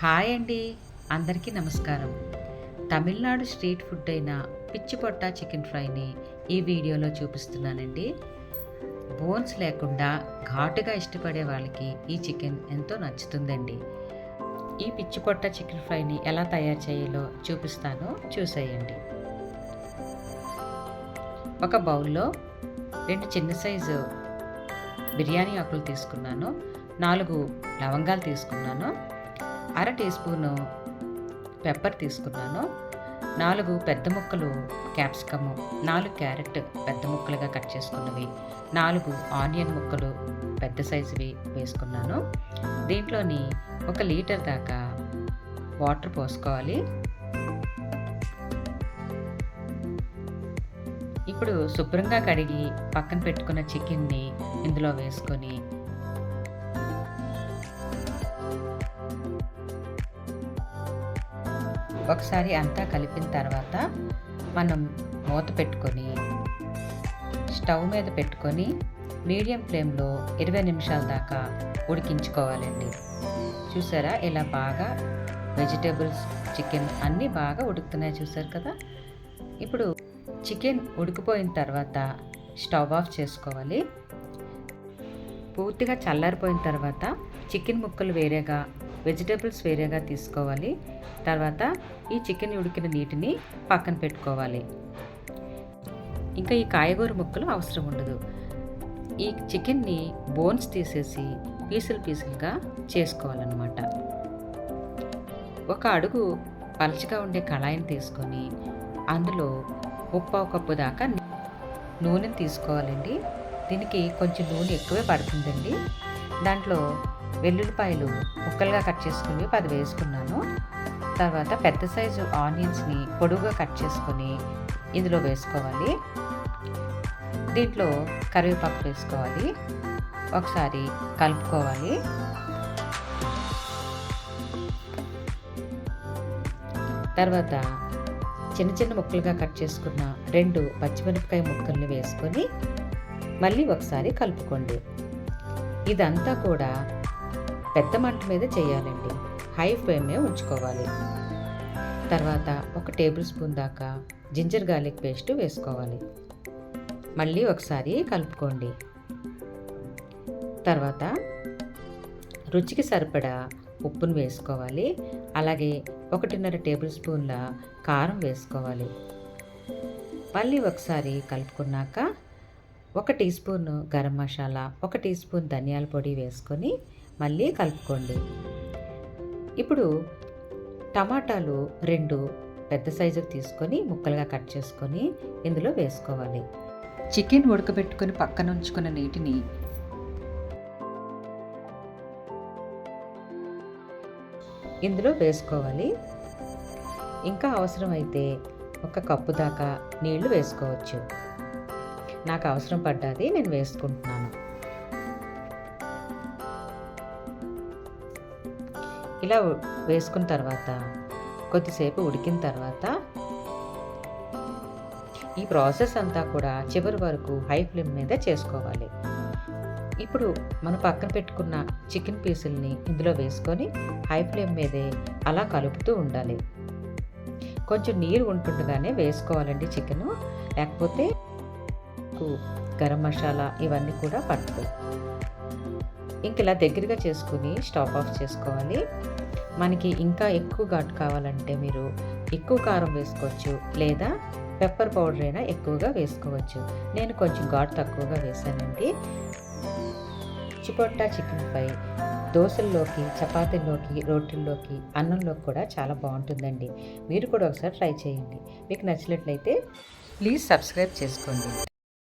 Hi అండి. అందరికీ నమస్కారం. తమిళనాడు స్ట్రీట్ ఫుడ్ అయిన పిచ్చిపొట్ట చికెన్ ఫ్రైని ఈ వీడియోలో చూపిస్తున్నానండి. బోన్స్ లేకుండా ఘాటుగా ఇష్టపడే వాళ్ళకి ఈ చికెన్ ఎంతో నచ్చుతుందండి. ఈ పిచ్చిపొట్ట చికెన్ ఫ్రైని ఎలా తయారు చేయాలో చూపిస్తానో. చూసేయండి. ఒక బౌల్లో రెండు చిన్న సైజు బిర్యానీ ఆకులు తీసుకున్నాను. నాలుగు లవంగాలు తీసుకున్నాను. అర టీ స్పూను పెప్పర్ తీసుకున్నాను. నాలుగు పెద్ద ముక్కలు క్యాప్సికము నాలుగు క్యారెట్ పెద్ద ముక్కలుగా కట్ చేసుకున్నవి నాలుగు ఆనియన్ ముక్కలు పెద్ద సైజువి వేసుకున్నాను. దీంట్లోని ఒక లీటర్ దాకా వాటర్ పోసుకోవాలి. ఇప్పుడు శుభ్రంగా కడిగి పక్కన పెట్టుకున్న చికెన్ని ఇందులో వేసుకొని ఒకసారి అంతా కలిపిన తర్వాత మనం మూత పెట్టుకొని స్టవ్ మీద పెట్టుకొని మీడియం ఫ్లేమ్లో ఇరవై నిమిషాల దాకా ఉడికించుకోవాలండి. చూసారా? ఇలా బాగా వెజిటేబుల్స్ చికెన్ అన్నీ బాగా ఉడుకుతున్నాయి చూసారు కదా? ఇప్పుడు చికెన్ ఉడికిపోయిన తర్వాత స్టవ్ ఆఫ్ చేసుకోవాలి. పూర్తిగా చల్లారిపోయిన తర్వాత చికెన్ ముక్కలు వేరేగా వెజిటేబుల్స్ వేరేగా తీసుకోవాలి. తర్వాత ఈ చికెన్ ఉడికిన నీటిని పక్కన పెట్టుకోవాలి. ఇంకా ఈ కాయగూర ముక్కలు అవసరం ఉండదు. ఈ చికెన్ని బోన్స్ తీసేసి పీసులు పీసులుగా చేసుకోవాలన్నమాట. ఒక అడుగు పలచగా ఉండే కళాయిని తీసుకొని అందులో ముప్పావు కప్పు దాకా నూనెని తీసుకోవాలండి. దీనికి కొంచెం నూనె ఎక్కువే పడుతుందండి. దాంట్లో వెల్లుల్లిపాయలు ముక్కలుగా కట్ చేసుకుని పది వేసుకున్నాను. తర్వాత పెద్ద సైజు ఆనియన్స్ని పొడుగుగా కట్ చేసుకొని ఇందులో వేసుకోవాలి. దీంట్లో కరివేపాకు వేసుకోవాలి. ఒకసారి కలుపుకోవాలి. తర్వాత చిన్న చిన్న ముక్కలుగా కట్ చేసుకున్న రెండు పచ్చిమిరపకాయ ముక్కల్ని వేసుకొని మళ్ళీ ఒకసారి కలుపుకోండి. ఇదంతా కూడా పెద్ద మంట మీద చేయాలండి. హై ఫ్లేమే ఉంచుకోవాలి. తర్వాత ఒక టేబుల్ స్పూన్ దాకా జింజర్ గార్లిక్ పేస్ట్ వేసుకోవాలి. మళ్ళీ ఒకసారి కలుపుకోండి. తర్వాత రుచికి సరిపడా ఉప్పును వేసుకోవాలి. అలాగే ఒకటిన్నర టేబుల్ స్పూన్ల కారం వేసుకోవాలి. మళ్ళీ ఒకసారి కలుపుకున్నాక ఒక టీ స్పూన్ గరం మసాలా ఒక టీ స్పూన్ ధనియాల పొడి వేసుకొని మళ్ళీ కలుపుకోండి. ఇప్పుడు టమాటాలు రెండు పెద్ద సైజుకి తీసుకొని ముక్కలుగా కట్ చేసుకొని ఇందులో వేసుకోవాలి. చికెన్ ఉడకబెట్టుకొని పక్కన ఉంచుకున్న నీటిని ఇందులో వేసుకోవాలి. ఇంకా అవసరమైతే ఒక కప్పు దాకా నీళ్ళు వేసుకోవచ్చు. నాకు అవసరం పడ్డది నేను వేసుకుంటున్నాను. ఇలా వేసుకున్న తర్వాత కొద్దిసేపు ఉడికిన తర్వాత ఈ ప్రాసెస్ అంతా కూడా చివరి వరకు హై ఫ్లేమ్ మీద చేసుకోవాలి. ఇప్పుడు మనం పక్కన పెట్టుకున్న చికెన్ పీసుల్ని ఇందులో వేసుకొని హై ఫ్లేమ్ మీదే అలా కలుపుతూ ఉండాలి. కొంచెం నీరు ఉంటుండగానే వేసుకోవాలండి చికెను. లేకపోతే గరం మసాలా ఇవన్నీ కూడా పట్టదు ఇంక ఇలా దగ్గరగా చేసుకుని స్టవ్ ఆఫ్ చేసుకోవాలి. మనకి ఇంకా ఎక్కువ ఘాటు కావాలంటే మీరు ఎక్కువ కారం వేసుకోవచ్చు. లేదా పెప్పర్ పౌడర్ అయినా ఎక్కువగా వేసుకోవచ్చు. నేను కొంచెం ఘాటు తక్కువగా వేసానండి చిపోటా చికెన్ ఫ్రై దోశల్లోకి చపాతీల్లోకి రోటీల్లోకి అన్నంలోకి కూడా చాలా బాగుంటుందండి. మీరు కూడా ఒకసారి ట్రై చేయండి. మీకు నచ్చినట్లయితే ప్లీజ్ సబ్స్క్రైబ్ చేసుకోండి.